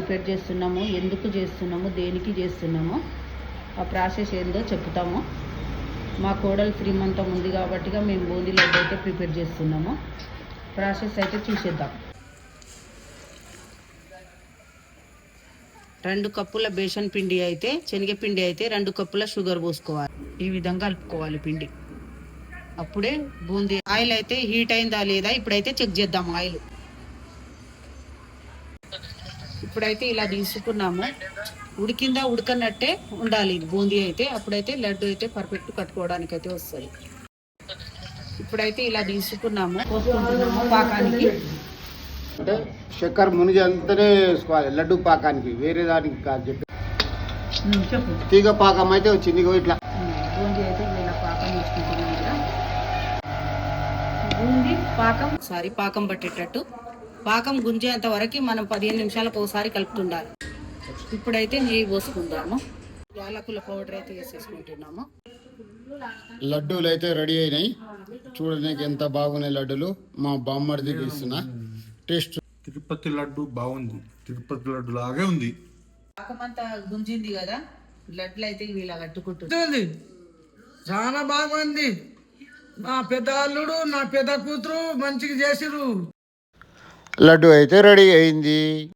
Prepare చేస్తున్నాము ఎందుకు చేస్తున్నాము దేనికి చేస్తున్నాము ఆ ప్రాసెస్ ఏందో చెప్తాము. మా కోడలు ఫ్రీ మంతం ఉంది కాబట్టిగా మేము బూందీ లడ్డు అయితే ప్రిపేర్ చేస్తున్నాము. ప్రాసెస్ అయితే చూసేద్దాం. రెండు కప్పుల బేసన్ పిండి అయితే శనగపిండి అయితే రెండు కప్పుల షుగర్ పోసుకోవాలి. ఈ విధంగా కలుపుకోవాలి పిండి. అప్పుడే బూందీ ఆయిల్ అయితే హీట్ అయిందా లేదా ఇప్పుడైతే చెక్ చేద్దాం ఆయిల్. ఇప్పుడైతే ఇలా తీసుకున్నాము. ఉడికిందా ఉడకనట్టే ఉండాలి ఇది. బూందీ అయితే అప్పుడైతే లడ్డు అయితే పర్ఫెక్ట్ కట్టుకోవడానికి అయితే వస్తుంది. ఇప్పుడైతే ఇలా తీసుకున్నాము పోసుకుంటున్నాము పాకానికి. అంటే చక్కెర మునిగి అంతనే వేసుకోవాలి లడ్డు పాకానికి వేరే దానికి కాదు చెప్పి. తీగ పాకం అయితే వచ్చింది ఇట్లా. బూందీ అయితే ఇలా పాకం వేసుకుంటున్నాం కదా బూందీ పాకం సారీ పాకం పట్టేటట్టు. పాకం గుంజేంత వరకు మనం పదిహేను నిమిషాలకు ఒకసారి కలుపుతుండాలి. ఇప్పుడైతే నెయ్యి పోసుకుందాము. యాలకుల పౌడర్ అయితే వేసేసుకుంటున్నాము. లడ్డూలు అయితే రెడీ అయినాయి. చూడడానికి ఎంత బాగున్నాయి లడ్డూలు. మా బామ్మడిదికి ఇస్తున్నా టేస్ట్. తిరుపతి లడ్డు బాగుంది. తిరుపతి లడ్డు లాగే ఉంది. పాకం అంతా గుంజింది కదా లడ్లు అయితే ఇలా కట్టుకుంటుంది ఉంది చాలా బాగుంది. నా పెద్ద అల్లుడు నా పెద్ద కూతురు మంచిగా చేసిరు లడ్డు అయితే రెడీ అయింది.